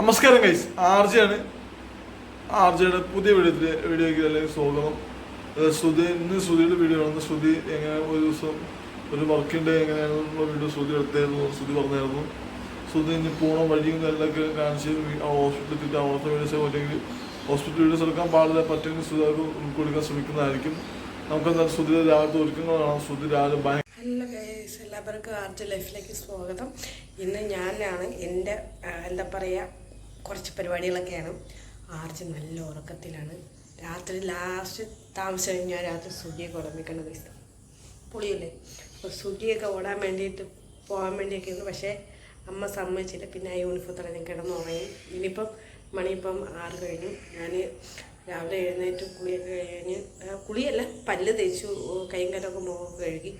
നമസ്കാരം ഗൈസ് ആർജയാണ്. ആർജയുടെ പുതിയ വീഡിയോ വീഡിയോയ്ക്ക് അല്ലെങ്കിൽ സ്വാഗതം. ശ്രുതി ഇന്ന് ശ്രുതിയുടെ വീഡിയോ ആണ്. ശ്രുതി എങ്ങനെ ഒരു ദിവസം ഒരു വർക്കിന്റെ എങ്ങനെയാണെന്നുള്ള വീഡിയോ ശ്രുതി എടുത്തായിരുന്നു ശ്രുതി പറഞ്ഞായിരുന്നു. ശ്രുതി ഇനി പോണ വഴിയും എല്ലാം കാണിച്ച് ഹോസ്പിറ്റലിൽ എത്തിയിട്ട് അവിടുത്തെ വീഡിയോസ് അല്ലെങ്കിൽ ഹോസ്പിറ്റൽ വീഡിയോസ് എടുക്കാൻ പാടില്ല. പറ്റുമെങ്കിൽ ശ്രുതി ഉൾക്കൊടുക്കാൻ ശ്രമിക്കുന്നതായിരിക്കും. നമുക്ക് എന്താ ശ്രുതി രാവിലത്തെ ഒരുക്കങ്ങൾ കാണാം. ശ്രുതി രാവിലെ ഭയങ്കര എല്ലാവർക്കും ആർജ് ലൈഫിലേക്ക് സ്വാഗതം. ഇന്ന് ഞാനാണ് എന്റെ എന്താ പറയുക കുറച്ച് പരിപാടികളൊക്കെയാണ്. ആർജ് നല്ല ഉറക്കത്തിലാണ്. രാത്രി ലാസ്റ്റ് താമസം കഴിഞ്ഞാൽ രാത്രി സൂര്യൊക്കെ ഉടമിക്കണം ഗൈസ് പൊളിയല്ലേ? അപ്പോൾ സൂര്യൊക്കെ ഓടാൻ വേണ്ടിയിട്ട് പോകാൻ വേണ്ടിയൊക്കെ ഇരുന്നു പക്ഷേ അമ്മ സമ്മതിച്ചില്ല. പിന്നെ ആ യൂണിഫോം തന്നെ കിടന്നുറങ്ങി ഇനിയിപ്പം മണിയിപ്പം ആറ് കഴിഞ്ഞു. ഞാൻ രാവിലെ എഴുന്നേറ്റ് കുളിയൊക്കെ കഴിഞ്ഞ് കുളിയല്ല പല്ല് തേച്ചു കൈയും കാലൊക്കെ മുഖമൊക്കെ കഴുകി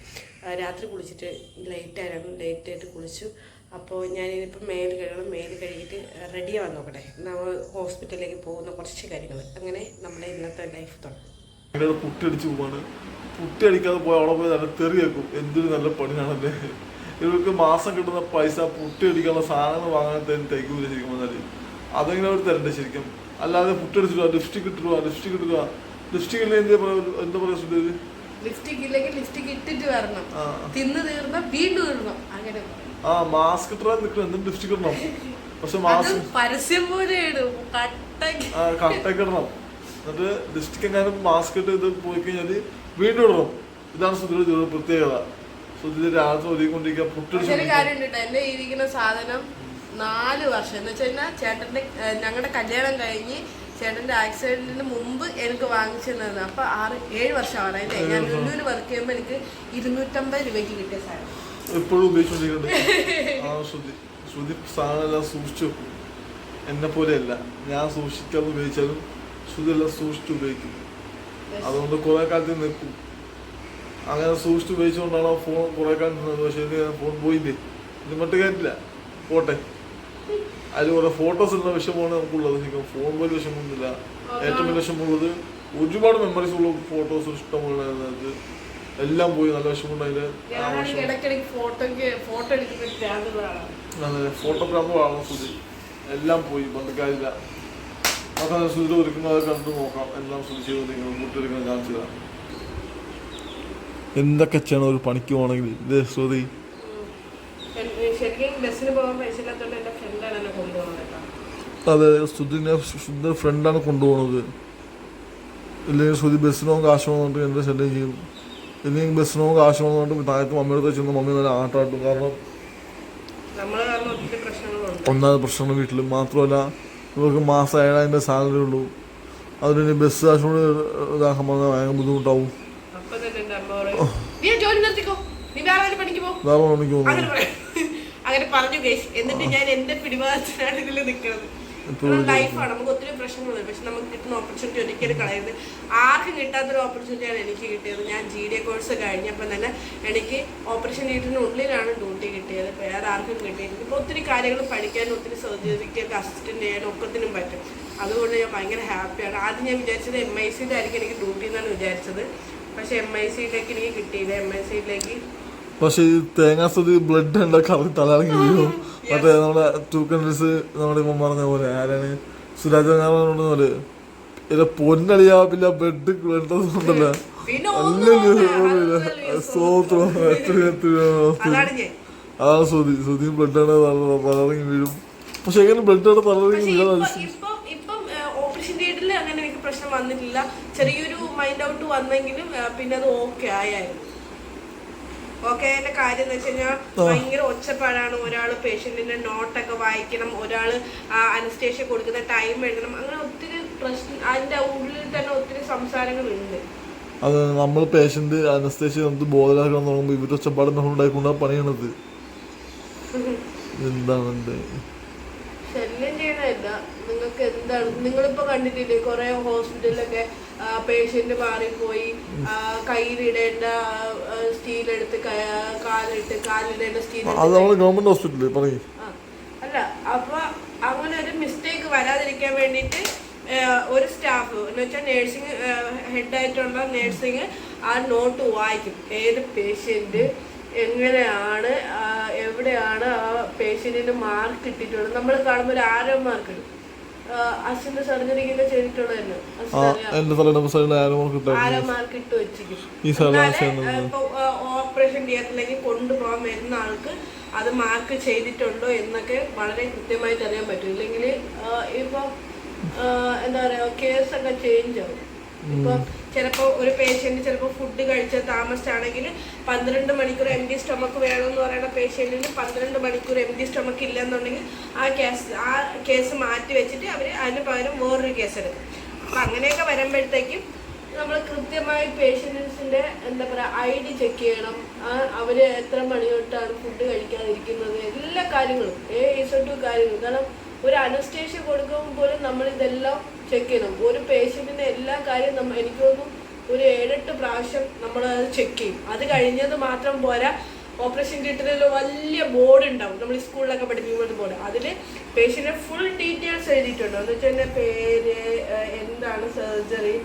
രാത്രി കുളിച്ചിട്ട് ലൈറ്റ് ആയിരുന്നു. ലേറ്റ് ആയിട്ട് കുളിച്ചു. അപ്പോൾ ഞാനിനിപ്പം മേൽ കഴുകണം. മേൽ കഴുകിയിട്ട് റെഡിയാവാൻ നോക്കട്ടെ. നമ്മൾ ഹോസ്പിറ്റലിലേക്ക് പോകുന്ന കുറച്ച് കാര്യങ്ങൾ. അങ്ങനെ നമ്മുടെ ഇന്നത്തെ ലൈഫ് തുടങ്ങും. പുട്ടി അടിച്ച് പോവാണ്. പുട്ടി അടിക്കാതെ പോയി അവിടെ പോയി നല്ല തെറി വെക്കും എന്തൊരു നല്ല പണിയാണല്ലേ. ഇവർക്ക് മാസം കിട്ടുന്ന പൈസ പുട്ടി അടിക്കാനുള്ള സാധനങ്ങൾ വാങ്ങാൻ തന്നെ തയ്ക്കൂല ശരിക്കും പറഞ്ഞാൽ അതെങ്ങനെ അവർ തരണ്ടേ ശരിക്കും. അല്ലാതെ പുട്ടി അടിച്ചിട്ട് ലിപ്സ്റ്റിക് ഇട്ടിടുക ലിപ്സ്റ്റിക് ഇട്ടിടുക. ലിപ്സ്റ്റിക് ഇല്ലേ എന്താ പറയാ എന്താ പറയാ ലിപ്സ്റ്റിക് ഇല്ലെങ്കിൽ ലിപ്സ്റ്റിക് ഇട്ടിട്ട് വരണം. തിന്ന് തീർന്ന വീണ്ടും ഇടണം. അങ്ങനെ. ആ മാസ്ക് ഇട്ടാൻ നിൽക്കണം എന്തും ലിപ്സ്റ്റിക് ഇടണം. പക്ഷെ മാസ്ക് പരസ്യം പോലെ ആ കട്ടൊക്കെ ഇടണം. എന്നിട്ട് ലിപ്സ്റ്റിക് എങ്ങാനും മാസ്ക് ഇട്ട് ഇത് പോയി കഴിഞ്ഞാൽ വീണ്ടും ഇടണം. ഇതാണ് സുധീർ ജോലി പ്രത്യേകത. സുധീർ രാത്രി ഒതുങ്ങിക്കൊണ്ടിരിക്കുക പക്ഷെ ഒരു പുട്ടടിച്ച് കാര്യം ഉണ്ട് കേട്ടോ. എന്റെ ഇരിക്കുന്ന സാധനം നാല് വർഷം. എന്ന് വെച്ചാൽ ചേട്ടന്റെ ഞങ്ങളുടെ കല്യാണം കഴിഞ്ഞ് ചേട്ടന്റെ ആക്സിഡന്റിന് മുമ്പ് എനിക്ക് വാങ്ങിച്ചു തന്നത് അപ്പൊ ആറ് ഏഴ് വർഷമാണ്. അല്ലേ ഞാൻ ലുലുവിൽ വർക്ക് ചെയ്യുമ്പോൾ എനിക്ക് ഇരുന്നൂറ്റമ്പത് രൂപയ്ക്ക് കിട്ടിയ സാധനം. എപ്പോഴും ഉപയോഗിച്ചുകൊണ്ടിരിക്കുന്നത്. ആ ശ്രുതി ശ്രുതി സാധനമെല്ലാം സൂക്ഷിച്ചു വെക്കും. എന്നെ പോലെയല്ല. ഞാൻ സൂക്ഷിക്കാതെ ഉപയോഗിച്ചാലും ശ്രുതി എല്ലാം സൂക്ഷിച്ച് ഉപയോഗിക്കും. അതുകൊണ്ട് കുറെ കാലത്ത് നിൽക്കും. അങ്ങനെ സൂക്ഷിച്ച് ഉപയോഗിച്ചുകൊണ്ടാണ് ആ ഫോൺ കുറെ കാലം നിന്നത് പക്ഷേ ഫോൺ പോയില്ലേ? ഇത് മറ്റു കാര്യമില്ല പോട്ടെ. അതിൽ കുറെ ഫോട്ടോസ് ഉള്ള വിഷമമാണ് നമുക്കുള്ളത്. ഫോൺ പോലെ വിഷമമൊന്നുമില്ല. ഏറ്റവും വലിയ വിഷമമുള്ളത് ഒരുപാട് മെമ്മറീസ് ഉള്ള ഫോട്ടോസ് ഇഷ്ടമുള്ളത് എല്ലാം പോയി നല്ല വിഷമമുണ്ട് അതിന്റെ ആ ഞാൻ വിഷമം ഇടയ്ക്കിടയ്ക്ക് ഫോട്ടോക്ക് ഫോട്ടോ എടുക്കുന്ന ഭ്രാന്തുകളാണ് അതെ ഫോട്ടോഗ്രാഫ് കാണാൻ സുധി എല്ലാം പോയി ബന്ധുക്കാരില്ല അപ്പം സുധി ഒരുക്കുന്നത് കണ്ടു നോക്കാം. എല്ലാം സുധി ചെയ്തിരിക്കുന്നത് മുട്ടെടുക്കുന്നത് ചാൻസ് ഇല്ല എന്തൊക്കെ ചെയ്യണം? ഒരു പണിക്ക് പോകണമെങ്കിൽ. ഇത് സുധി ശരിക്കും ബസ്സിന് പോകാൻ പൈസ ഇല്ലാത്തതുകൊണ്ട് എന്റെ ഫ്രണ്ടാണ് എന്നെ കൊണ്ടുപോകുന്നത് കേട്ടോ. അതെ സുധിനെ ശ്രുതി ഫ്രണ്ടാണ് കൊണ്ടുപോകുന്നത്. ഇല്ലെങ്കിൽ സുധി ബസ്സിനോ കാശ് പോകുന്നുണ്ട് എന്റെ ശല്യം ചെയ്യും. ഇല്ലെങ്കിൽ ബസ്സിനോ കാശോ കൊണ്ട് താഴത്ത് മമ്മിയുടെ ചെന്ന് മമ്മി നല്ല ആട്ടാട്ടും. കാരണം ഒന്നാമത് പ്രശ്നങ്ങൾ വീട്ടിൽ മാത്രമല്ല ഇവർക്ക് മാസം ഏഴായിരം സാലറി ഉള്ളൂ. അതിന് ബസ് കാശ് കൂടി ഇതാക്കാൻ പറഞ്ഞാൽ ഭയങ്കര ബുദ്ധിമുട്ടാവും. അങ്ങനെ പറഞ്ഞു എന്നിട്ട് ഞാൻ എന്റെ പിടിവാദത്തിനാണ് ഇതിൽ നിൽക്കുന്നത് ലൈഫാണ് നമുക്ക് ഒത്തിരി പ്രശ്നങ്ങളുണ്ട്. പക്ഷെ നമുക്ക് കിട്ടുന്ന ഓപ്പർച്യൂണിറ്റി ഒരിക്കലും കളയരുത്. ആർക്കും കിട്ടാത്തൊരു ഓപ്പർച്യൂണിറ്റിയാണ് എനിക്ക് കിട്ടിയത്. ഞാൻ ജി ഡി കോഴ്സ് കഴിഞ്ഞപ്പോൾ തന്നെ എനിക്ക് ഓപ്പറേഷൻ തിയേറ്ററിന് ഉള്ളിലാണ് ഡ്യൂട്ടി കിട്ടിയത്. വേറെ ആർക്കും കിട്ടിയിട്ടില്ല ഇപ്പോൾ ഒത്തിരി കാര്യങ്ങൾ പഠിക്കാനും ഒത്തിരി സർജറിക്കൊക്കെ അസിസ്റ്റന്റ് ചെയ്യാനും ഒക്കത്തിനും പറ്റും. അതുകൊണ്ട് ഞാൻ ഭയങ്കര ഹാപ്പിയാണ് ആദ്യം ഞാൻ വിചാരിച്ചത് എം ഐ സിയിലായിരിക്കും എനിക്ക് ഡ്യൂട്ടി എന്നാണ് വിചാരിച്ചത്. പക്ഷെ എം ഐ സിയിലേക്ക് എനിക്ക് കിട്ടിയില്ല. എം ഐ സിയിലേക്ക് പക്ഷേ ഈ തേങ്ങാസ്തുതി ബ്ലഡ് ഉണ്ട്? കറക്റ്റ് തലയിറങ്ങി വീഴും മറ്റേ നമ്മുടെ ടു കൺട്രീസ് നമ്മുടെ ഇപ്പം പറഞ്ഞ പോലെ ആരാണ്? സുരാജ് പറഞ്ഞ പോലെ പൊന്നളിയാ പിന്നെ എത്ര എത്ര അതാണ് ശ്രുതി. ശ്രുതി ബ്ലഡാണ് തലയിറങ്ങി വീഴും. പക്ഷെ എങ്ങനെ ബ്ലഡാണ് പക്ഷെ വീഴാൻ ഇപ്പൊ- ഇപ്പം ഇപ്പം ഓപ്പറേഷൻ തിയേറ്ററിൽ അങ്ങനെ എനിക്ക് പ്രശ്നം വന്നിട്ടില്ല. ചെറിയൊരു മൈൻഡ് ഔട്ട് വന്നെങ്കിലും പിന്നെ അത് ഓക്കെ ആയായിരുന്നു. ഓക്കെ അതിന്റെ കാര്യം എന്ന് വെച്ച് കഴിഞ്ഞാൽ ഭയങ്കര ഒച്ചപ്പാടാണ്. ഒരാൾ പേഷ്യന്റിന്റെ നോട്ടൊക്കെ വായിക്കണം ഒരാൾ അനസ്റ്റേഷ്യ കൊടുക്കുന്ന ടൈം എഴുതണം അങ്ങനെ ഒത്തിരി പ്രശ്നം അതിന്റെ ഉള്ളിൽ തന്നെ ഒത്തിരി സംസാരങ്ങളുണ്ട്. അത് നമ്മൾ പേഷ്യന്റ് അനസ്തേഷ്യ നമുക്ക് ബോധലാക്കാൻ തുടങ്ങുമ്പോൾ ഇവർ ഒച്ചപ്പാട് ഉണ്ടായിക്കൊണ്ടാണ് പണിയണത്. എന്താണ്? നിങ്ങൾക്ക് എന്താണ്? നിങ്ങളിപ്പോ കണ്ടിട്ടില്ലേ? കൊറേ ഹോസ്പിറ്റലിലൊക്കെ പേഷ്യന്റ് മാറിപ്പോയി. കയ്യിലിടേണ്ട സ്റ്റീൽ എടുത്ത് കാലിട്ട് കാലിടേണ്ട സ്റ്റീൽ അത് ഗവൺമെന്റ് ഹോസ്പിറ്റലിൽ പറയും. അല്ല അപ്പൊ അങ്ങനെ ഒരു മിസ്റ്റേക്ക് വരാതിരിക്കാൻ വേണ്ടിട്ട് ഒരു സ്റ്റാഫ് എന്ന് വെച്ചാൽ നേഴ്സിംഗ് ഹെഡായിട്ടുള്ള നേഴ്സിംഗ് ആ നോട്ട് വായിക്കും. ഏത് പേഷ്യന്റ് എങ്ങനെയാണ് എവിടെയാണ് ആ പേഷ്യന്റിന് മാർക്ക് ഇട്ടിട്ടുള്ളത് നമ്മൾ കാണുമ്പോൾ ഒരു ആരോ മാർക്ക് ഇടും. അശ്വിന്റെ സർജറിക്കൊക്കെ ചെയ്തിട്ടുള്ളതന്നെ ആ എന്റെ തലയുടെ സൈഡിൽ ആരോ കിട്ടായിരുന്നു ആരോ മാർക്ക് ഇട്ട് വെച്ചിരിക്കും ഈ ഓപ്പറേഷൻ തിയേറ്ററിലേക്ക് കൊണ്ടുപോകാൻ വരുന്ന ആൾക്ക് അത് മാർക്ക് ചെയ്തിട്ടുണ്ടോ എന്നൊക്കെ വളരെ കൃത്യമായിട്ട് അറിയാൻ പറ്റും. ഇല്ലെങ്കിൽ ഇപ്പൊ എന്താ പറയാ കേസൊക്കെ ചേഞ്ച് ആവും. ഇപ്പൊ ചിലപ്പോ ഒരു പേഷ്യന്റ് ചിലപ്പോൾ ഫുഡ് കഴിച്ച താമസിച്ചാണെങ്കിൽ പന്ത്രണ്ട് മണിക്കൂർ എം ഡി സ്റ്റൊമക്ക് വേണമെന്ന് പറയുന്ന പേഷ്യന്റിന് പന്ത്രണ്ട് മണിക്കൂർ എം ഡി സ്റ്റൊമക്ക് ഇല്ലെന്നുണ്ടെങ്കിൽ ആ കേസ് ആ കേസ് മാറ്റി വെച്ചിട്ട് അവർ അതിന് പകരം വേറൊരു കേസ് എടുക്കും. അപ്പം അങ്ങനെയൊക്കെ വരുമ്പോഴത്തേക്കും നമ്മൾ കൃത്യമായി പേഷ്യൻസിന്റെ എന്താ പറയുക ഐ ഡി ചെക്ക് ചെയ്യണം. അവർ എത്ര മണി തൊട്ടാണ് ഫുഡ് കഴിക്കാതിരിക്കുന്നത്? എല്ലാ കാര്യങ്ങളും ഏ ടു കാര്യങ്ങളും. കാരണം ഒരു അനസ്റ്റേഷ്യ കൊടുക്കുമ്പോൾ പോലും നമ്മൾ ഇതെല്ലാം ചെക്ക് ചെയ്യണം ഒരു പേഷ്യന്റിന്റെ എല്ലാ കാര്യവും നമ്മൾ എനിക്ക് തോന്നുന്നു ഒരു ഏഴെട്ട് പ്രാവശ്യം നമ്മൾ ചെക്ക് ചെയ്യും. അത് കഴിഞ്ഞത് മാത്രം പോരാ ഓപ്പറേഷൻ തിയേറ്ററിൽ വലിയ ബോർഡ് ഉണ്ടാവും. നമ്മൾ സ്കൂളിലൊക്കെ പഠിപ്പിക്കുന്ന ബോർഡ് അതിൽ പേഷ്യന്റെ ഫുൾ ഡീറ്റെയിൽസ് എഴുതിയിട്ടുണ്ട്. എന്ന് വെച്ചാൽ എന്റെ പേര് എന്താണ് സർജറി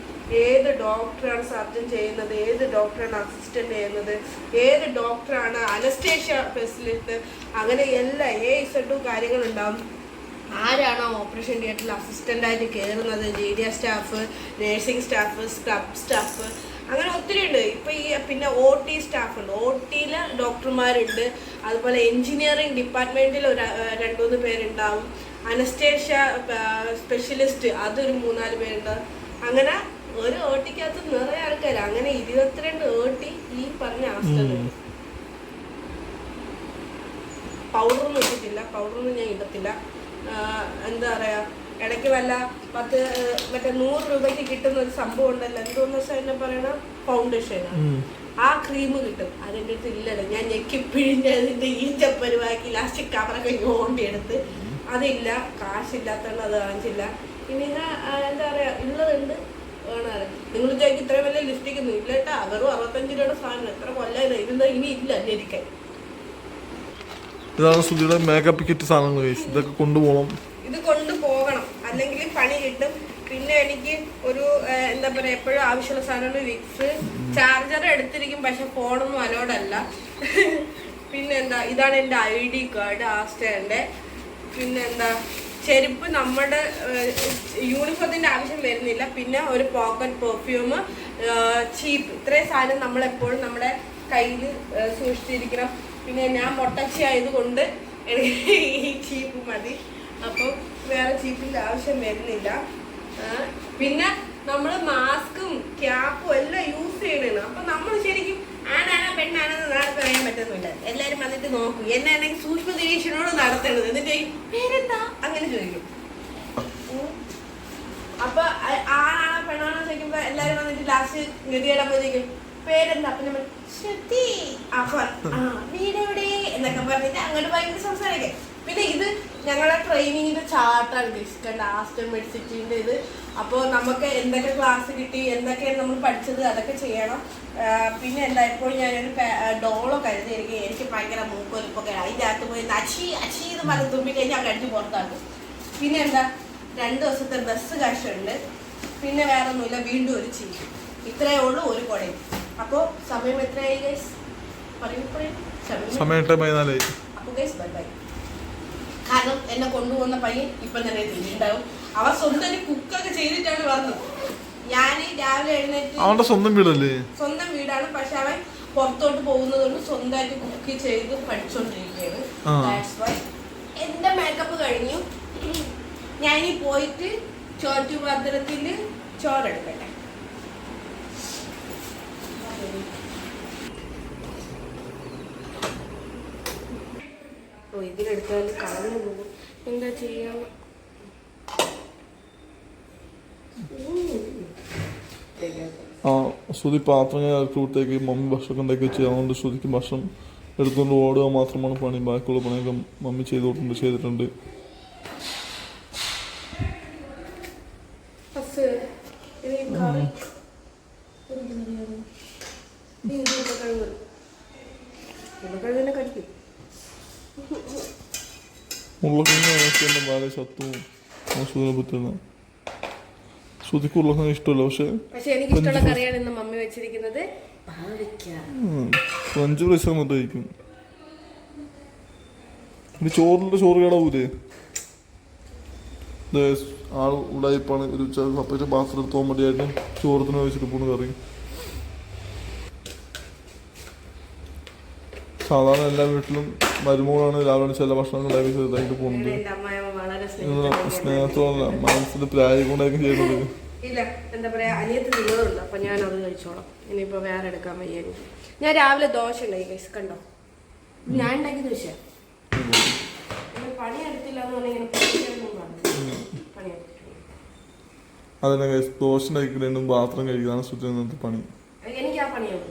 ഏത് ഡോക്ടറാണ് സർജൻ ചെയ്യുന്നത് ഏത് ഡോക്ടറാണ് അസിസ്റ്റന്റ് ചെയ്യുന്നത് ഏത് ഡോക്ടറാണ് അനസ്റ്റേഷ്യ ഫെസിലിറ്റ് അങ്ങനെ എല്ലാ ഏ ഇസഡും കാര്യങ്ങളുണ്ടാവും. ആരാണോ ഓപ്പറേഷൻ തിയേറ്ററിൽ അസിസ്റ്റന്റ് ആയിട്ട് കയറുന്നത് ജേഡിയ staff nursing staff scrub staff അങ്ങനെ ഒത്തിരി ഉണ്ട്. ഇപ്പം ഈ പിന്നെ ഒ ടി സ്റ്റാഫ് ഉണ്ട്. ഒ ടിയിൽ ഡോക്ടർമാരുണ്ട്. അതുപോലെ എഞ്ചിനീയറിംഗ് ഡിപ്പാർട്ട്മെന്റിൽ ഒരു രണ്ടു മൂന്ന് പേരുണ്ടാവും. അനസ്റ്റേഷ്യ സ്പെഷ്യലിസ്റ്റ് അതൊരു മൂന്നാൽ പേരുണ്ടാവും അങ്ങനെ ഒരു ഒ ടിക്കകത്ത് നിറയെ ആൾക്കാർ അങ്ങനെ ഇരുപത്തിരണ്ട് ഒ ടി ഈ പറഞ്ഞ അവസ്ഥകളുണ്ട് പൗഡറൊന്നും ഇട്ടിട്ടില്ല. പൗഡറൊന്നും ഞാൻ ഇടത്തില്ല. എന്താ പറയാ ഇടയ്ക്ക് വല്ല പത്ത് മറ്റേ നൂറ് രൂപയ്ക്ക് കിട്ടുന്ന ഒരു സംഭവം ഉണ്ടല്ലോ. എന്തോന്ന് വെച്ചാൽ എന്നെ പറയണ ഫൗണ്ടേഷൻ ആ ക്രീം കിട്ടും. അതിന്റെ അടുത്ത് ഇല്ലല്ലോ. ഞാൻ ഞെക്കി പിഴിഞ്ഞ് അതിന്റെ ഈഞ്ച പരിവാക്കി ലാസ്റ്റ് കവറൊക്കെ ഞോണ്ടിയെടുത്ത് അതില്ല. കാശില്ലാത്തതുകൊണ്ട് അത് വാങ്ങിച്ചില്ല. ഇനി എന്താ പറയാ ഉള്ളതുണ്ട്. വേണമല്ലോ നിങ്ങൾ വിചാരിക്കും ഇത്രയും വലിയ ലിസ്റ്റിക്കുന്നു ഇല്ല കേട്ടോ. വെറും അറുപത്തഞ്ച് രൂപയുടെ സാധനം. എത്ര കൊല്ലം ഇരുന്ന ഇനി ഇല്ല ജനിക്കാൻ ഇതാണ് സുധിയുടെ മേക്കപ്പ് കിറ്റ് സാധനങ്ങൾ കഴിച്ചു ഇതൊക്കെ കൊണ്ടുപോകണം. ഇത് കൊണ്ടുപോകണം. അല്ലെങ്കിൽ പണി കിട്ടും. പിന്നെ എനിക്ക് ഒരു എന്താ പറയാ എപ്പോഴും ആവശ്യമുള്ള സാധനങ്ങൾ വിക്സ് ചാർജർ എടുത്തിരിക്കും. പക്ഷെ ഫോണൊന്നും അലോഡല്ല പിന്നെന്താ ഇതാണ് എന്റെ ഐ ഡി കാർഡ് ആസ്റ്റേന്റെ പിന്നെ എന്താ ചെരുപ്പ് നമ്മുടെ യൂണിഫോമിന്റെ ആവശ്യം വരുന്നില്ല. പിന്നെ ഒരു പോക്കറ്റ് പെർഫ്യൂം ചീപ്പ് ഇത്രയും സാധനം നമ്മൾ എപ്പോഴും നമ്മുടെ കയ്യിൽ സൂക്ഷിച്ചിരിക്കണം. പിന്നെ ഞാൻ മൊട്ടച്ചി ആയതുകൊണ്ട് എനിക്ക് ഈ ചീപ്പ് മതി. അപ്പോൾ വേറെ ചീപ്പിന്റെ ആവശ്യം വരുന്നില്ല. പിന്നെ നമ്മൾ മാസ്കും ക്യാപ്പും എല്ലാം യൂസ് ചെയ്യണേന്ന്. അപ്പൊ നമ്മൾ ശരിക്കും ആണാണോ പെണ്ണാണെന്ന് നാളെ പറയാൻ പറ്റുന്നില്ല എല്ലാരും വന്നിട്ട് നോക്കും. എന്നാണെങ്കിൽ സൂക്ഷ്മ നിരീക്ഷണോട് നടത്തണത് എന്നിട്ട് പേരെന്താ? അങ്ങനെ ചോദിക്കും. അപ്പൊ ആണാണോ പെണ്ണാണോ ചോദിക്കുമ്പോ എല്ലാരും വന്നിട്ട് ലാസ്റ്റ് ഗതിയിടുമ്പോഴത്തേക്കും പേരെന്താ? അപ്പൊ നമ്മൾ ശ്രുതി വീടെവിടെ എന്നൊക്കെ പറഞ്ഞിട്ട് അങ്ങോട്ട് ഭയങ്കര സംസാരിക്കും പിന്നെ ഇത് ഞങ്ങളുടെ ട്രെയിനിങ്ങിന്റെ ചാർട്ടാണ് കണ്ട? ആസ്റ്റർ മെഡിസിറ്റിന്റെ ഇത്. അപ്പോൾ നമുക്ക് എന്തൊക്കെ ക്ലാസ് കിട്ടി എന്തൊക്കെയാണ് നമ്മൾ പഠിച്ചത് അതൊക്കെ ചെയ്യണം. പിന്നെ എന്താ എപ്പോഴും ഞാനൊരു ഡോളോ കരുതിയിരിക്കും എനിക്ക് ഭയങ്കര മൂക്കൊലിപ്പൊക്കെ അതിന്റെ അകത്ത് പോയി അച്ചി അച്ചി എന്ന് പറഞ്ഞ് തുമ്പി കഴിഞ്ഞാൽ അടിച്ച് പുറത്താക്കും. പിന്നെ എന്താ? രണ്ട് ദിവസത്തെ ബസ് കാശുണ്ട് പിന്നെ വേറെ ഒന്നുമില്ല വീണ്ടും ഒരു ചീ ഇത്രയേ ഉള്ളൂ ഒരു കുടയും. അപ്പോൾ സമയം എത്രയായി ഗൈസ് സമയം എട്ട് പതിനാലായി കാരണം എന്നെ കൊണ്ടുപോകുന്ന പയ്യൻ ഇപ്പൊ തന്നെ തിരിഞ്ഞിട്ടുണ്ടാവും. അവൻ സ്വന്തം കുക്കൊക്കെ ചെയ്തിട്ടാണ് വന്നത് ഞാൻ രാവിലെ എഴുന്നേറ്റ് അവന്റെ സ്വന്തം വീടല്ലേ? സ്വന്തം വീടാണ്. പക്ഷെ അവൻ പുറത്തോട്ട് പോകുന്നത് കൊണ്ട് സ്വന്തമായിട്ട് കുക്ക് ചെയ്ത് പഠിച്ചോണ്ടിരിക്കുകയാണ്. എന്റെ മേക്കപ്പ് കഴിഞ്ഞു. ഞാനീ പോയിട്ട് ചോറ്റുപാത്രത്തിൽ ചോറെടുക്കട്ടെ ഇതിലെടുത്താൽ കളഞ്ഞു പോകും. എന്താ ചെയ്യാം? ആ ശ്രുതി പാത്രം ഞാൻ ഇറക്കി വിട്ടേക്ക് മമ്മി ഭക്ഷണം ഉണ്ടാക്കി വെച്ച് അതുകൊണ്ട് ശ്രുതിക്ക് ഭക്ഷണം എടുത്തുകൊണ്ട് ഓടുക മാത്രമാണ് പണി. ബാക്കിയുള്ള പണിയൊക്കെ മമ്മി ചെയ്തോട്ടുണ്ട്. ചെയ്തിട്ടുണ്ട് കറി എന്ത് കറിയാണ്? നീ ഇത് ഉരുളക്കിഴങ്ങ് കറി. ഉരുളക്കിഴങ്ങ് തന്നെ കടിക്കും ഉരുളക്കിഴങ്ങ് നോക്കി മസൂദിനെ പറ്റുന്ന ശ്രുതിക്ക് ഉരുളക്കിഴങ്ങ് ഇഷ്ടമല്ല പക്ഷെ പക്ഷെ എനിക്ക് ഇഷ്ടമുള്ള കറിയാണ് ഇന്ന് മമ്മി വെച്ചിരിക്കുന്നത്. പാവയ്ക്ക. ഉം, ഫ്രഞ്ച് എന്നിട്ട് കഴിക്കും. ഇനി ചോറിന്റെ ചോറ് കേടാവൂലേ? ആൾ ഉടായിപ്പാണ് ഒരു സെപ്പറേറ്റ് പാത്രം എടുത്ത് പോകാൻ വേണ്ടിയായിട്ട് ചോറത്തിന് വെച്ചിട്ട് പോണു കറി. സാധാരണ എല്ലാ വീട്ടിലും മരുമോളാണ് രാവിലെ ചില ഭക്ഷണങ്ങൾ ഉണ്ടാക്കി ചെറുതായിട്ട് പോകുന്നത് വളരെ സ്നേഹത്തോടെ മനസ്സിൽ പ്രായം കൊണ്ടായിരിക്കും ചെയ്യുന്നത്. ഇല്ല എന്താ പറയാ അനിയത്ത് തിന്നതുണ്ട് അപ്പൊ ഞാൻ അത് കഴിച്ചോളാം. ഇനിയിപ്പോ വേറെ എടുക്കാൻ വയ്യ എനിക്ക്. ഞാൻ രാവിലെ ദോശ ഉണ്ടായി കൈസ് കണ്ടോ? ഞാൻ ഉണ്ടാക്കിയ ദോശ. പണി എടുത്തില്ല എന്ന് പറഞ്ഞാൽ ഇങ്ങനെ പഠിക്കാനൊന്നും പാടില്ല. പണി എടുത്തിട്ടുണ്ട്. അതിനെ കഴിച്ച് ദോശ കഴിക്കുന്നതിനും പാത്രം ഇന്നത്തെ പണി. എനിക്ക് ആ പണിയാണ്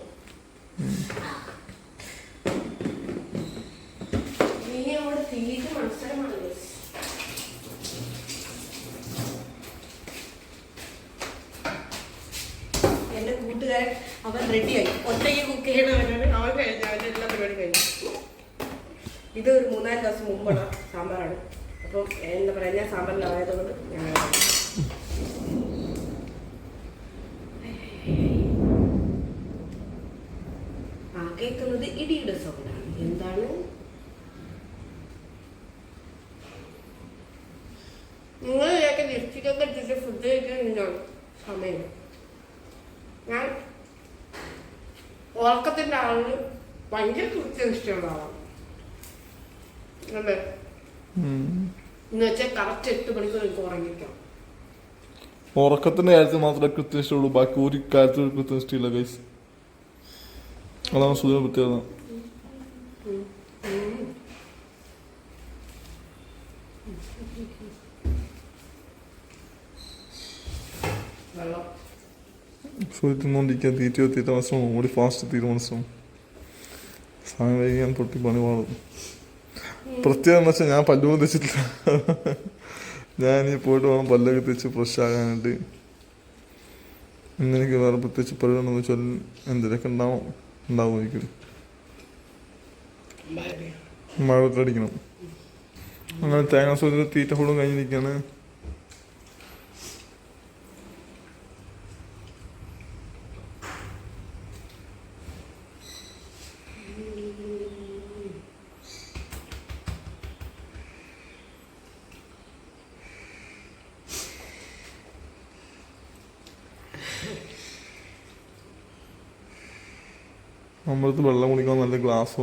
കൂട്ടുകാരൻ അവൻ റെഡിയായി ഒറ്റയ്ക്ക് കുക്ക് ചെയ്യണവനാണ് ഇത് ഒരു മൂന്നാൽ ദിവസം മുമ്പാണ് സാമ്പാറാണ്. അപ്പം എന്താ പറയാ ഞാൻ സാമ്പാറിലായതുകൊണ്ട് ഞാൻ ആ കേൾക്കുന്നത് ഇടിയുടെ സൗണ്ടാണ് എന്താണ്? നിങ്ങൾ ഇതൊക്കെ ലിപ്സ്റ്റിക്കൊക്കെ ഇട്ടിട്ട് ഫുഡ് കഴിക്കാൻ സമയം. ഞാൻ ഉറക്കത്തിന്റെ ആളിന് ഭയങ്കര കൃത്യം ഇഷ്ടമുള്ള ആളാണ്. അല്ലേ? എന്ന് വെച്ചാൽ കറക്റ്റ് എട്ട് മണിക്കൂർ എനിക്ക് ഉറങ്ങിക്കാം ഉറക്കത്തിന്റെ കാര്യത്തിൽ മാത്രമേ കൃത്യനിഷ്ഠയുള്ളൂ. ബാക്കി ഒരു കാര്യത്തിൽ കൃത്യനിഷ്ഠയില്ല ഗൈസ് അതാണ് സുധിന പ്രത്യേകത സുധി തിന്നോണ്ടിരിക്കാൻ തീറ്റ തീറ്റ മനസ്സിലാവും ഓടി ഫാസ്റ്റ് തീറ്റ മനസ്സിലാവും സമയം വൈകിയാൻ പൊട്ടി പണി പാടും പ്രത്യേകം എന്ന് വെച്ചാൽ ഞാൻ പല്ലുപോലും തെച്ചിട്ടില്ല. ഞാൻ ഇനി പോയിട്ട് വേണം പല്ലൊക്കെ തെച്ച് ഫ്രഷ് ആകാനായിട്ട്. ഇന്നെനിക്ക് വേറെ പ്രത്യേകിച്ച് പരിപാടി വെച്ചാൽ എന്തിനൊക്കെ ഉണ്ടാവും? ഉണ്ടാവുമായിരിക്കും മഴ അടിക്കണം. അങ്ങനെ തേങ്ങാ സൂര്യ തീറ്റ കൂടും കഴിഞ്ഞിരിക്കുകയാണ്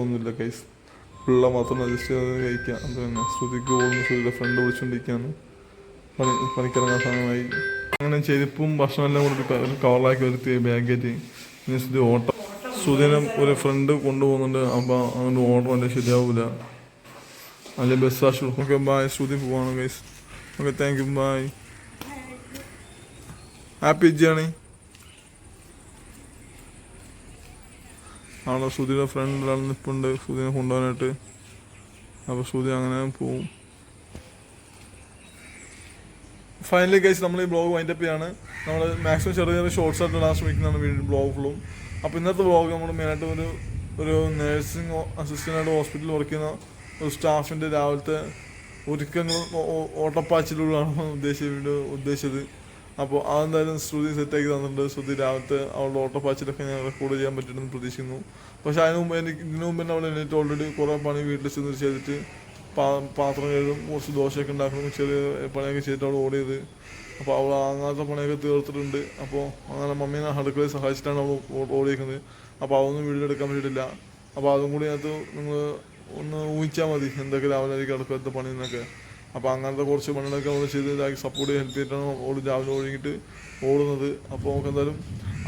ഒന്നുമില്ല കൈസ് പിള്ള മാത്രം അഡ്ജസ്റ്റ് ചെയ്ത് കഴിക്കാം. അത് തന്നെ. ശ്രുതിക്ക് പോകുന്ന. ശ്രുതിയുടെ ഫ്രണ്ട് വിളിച്ചുകൊണ്ടിരിക്കുകയാണ് പണി പണിക്കിറങ്ങാൻ സമയമായി. അങ്ങനെ ചെരുപ്പും ഭക്ഷണം എല്ലാം കൂടി കവറിലാക്കി വരുത്തി ബാഗേറ്റ് പിന്നെ ശ്രുതി ഓട്ടം ശ്രുതിനെ ഒരു ഫ്രണ്ട് കൊണ്ടുപോകുന്നുണ്ട്. അപ്പോൾ അങ്ങനെ ഓട്ടം എന്റെ ശരിയാവില്ല അല്ലെ ബസ് ആശു ഓക്കെ ബായ് ശ്രുതി പോവാണ് guys okay thank you bye happy journey അവിടെ ശ്രുതിയുടെ ഫ്രണ്ട് ഒരാൾ നിൽപ്പുണ്ട് ശ്രുതിനെ കൊണ്ടുപോകാനായിട്ട്. അപ്പോൾ ശ്രുതി അങ്ങനെ പോവും. ഫൈനലി കഴിച്ച് നമ്മൾ ഈ ബ്ലോഗ് വൈൻഡപ്പ് ചെയ്യാണ്. നമ്മൾ മാക്സിമം ചെറിയ ചെറിയ ഷോർട്സ് ആയിട്ട് ഇടാൻ ശ്രമിക്കുന്നതാണ് വീഡിയോ ബ്ലോഗ് ഫുള്ളും അപ്പോൾ ഇന്നത്തെ ബ്ലോഗ് നമ്മൾ മെയിനായിട്ട് ഒരു ഒരു നേഴ്സിംഗ് അസിസ്റ്റന്റായിട്ട് ഹോസ്പിറ്റലിൽ വർക്ക് ചെയ്യുന്ന ഒരു സ്റ്റാഫിന്റെ രാവിലത്തെ ഒരുക്കങ്ങളും ഓ- ഓ- ഓട്ടപ്പാച്ചിലുകളാണ് ഉദ്ദേശിച്ച വീഡിയോ ഉദ്ദേശിച്ചത്. അപ്പോൾ അതെന്തായാലും ശ്രുതി സെറ്റാക്കി തന്നിട്ടുണ്ട്. ശ്രുതി രാവിലത്തെ അവളുടെ ഓട്ടോ പാച്ചിലൊക്കെ ഞാൻ റെക്കോർഡ് ചെയ്യാൻ പറ്റുന്നു പ്രതീക്ഷിക്കുന്നു. പക്ഷെ അതിന് മുമ്പ് എനിക്ക് ഇതിനു മുമ്പ് തന്നെ അവൾ എനിക്ക് ഓൾറെഡി കുറേ പണി വീട്ടിൽ ചെന്ന് ചെയ്തിട്ട് പാത്രം കഴുകും കുറച്ച് ദോശയൊക്കെ ഉണ്ടാക്കണം ചെറിയ പണിയൊക്കെ ചെയ്തിട്ട് അവൾ ഓടിയത്. അപ്പോൾ അവൾ അങ്ങനത്തെ പണിയൊക്കെ തീർത്തിട്ടുണ്ട്. അപ്പോൾ അങ്ങനെ മമ്മീനെ അടുക്കളയിൽ സഹായിച്ചിട്ടാണ് അവൾ ഓടിയിരിക്കുന്നത്. അപ്പോൾ അതൊന്നും വീഡിയോ എടുക്കാൻ പറ്റിയിട്ടില്ല അപ്പോൾ അതും കൂടി അതിനകത്ത് നിങ്ങൾ ഒന്ന് ഊഹിച്ചാൽ മതി എന്തൊക്കെ രാവിലെ അടുക്കളത്തെ പണി എന്നൊക്കെ. അപ്പോൾ അങ്ങനത്തെ കുറച്ച് പണികളൊക്കെ നമ്മൾ ചെയ്ത് ഇതാക്കി സപ്പോർട്ട് ഹെൽപ്പ് ചെയ്തിട്ടാണ് ഓട് രാവിലെ ഒഴുകിയിട്ട് ഓടുന്നത്. അപ്പോൾ നമുക്ക് എന്തായാലും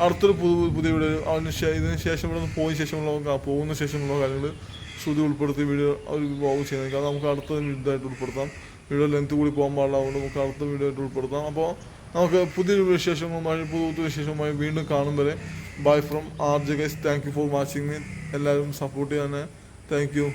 അടുത്തൊരു പുതു പുതിയ വീഡിയോ അതിന് ഇതിന് ശേഷം ഇവിടെ നിന്ന് പോയ ശേഷമുള്ള പോകുന്ന ശേഷമുള്ള കാര്യങ്ങൾ ശ്രുതി ഉൾപ്പെടുത്തി വീഡിയോ ഒരു ബ്ലോഗ് ചെയ്യുന്നത്. കാരണം നമുക്ക് അടുത്ത ഇതായിട്ട് ഉൾപ്പെടുത്താം. വീഡിയോ ലെങ്ത് കൂടി പോകാൻ പാടില്ല അതുകൊണ്ട് നമുക്ക് അടുത്ത വീഡിയോ ആയിട്ട് ഉൾപ്പെടുത്താം. അപ്പോൾ നമുക്ക് പുതിയൊരു വിശേഷങ്ങളുമായി പുതിയ വിശേഷങ്ങളുമായി വീണ്ടും കാണും വരെ. Bye from R J guys thank you for watching എല്ലാവരും സപ്പോർട്ട് ചെയ്യാൻ. Thank you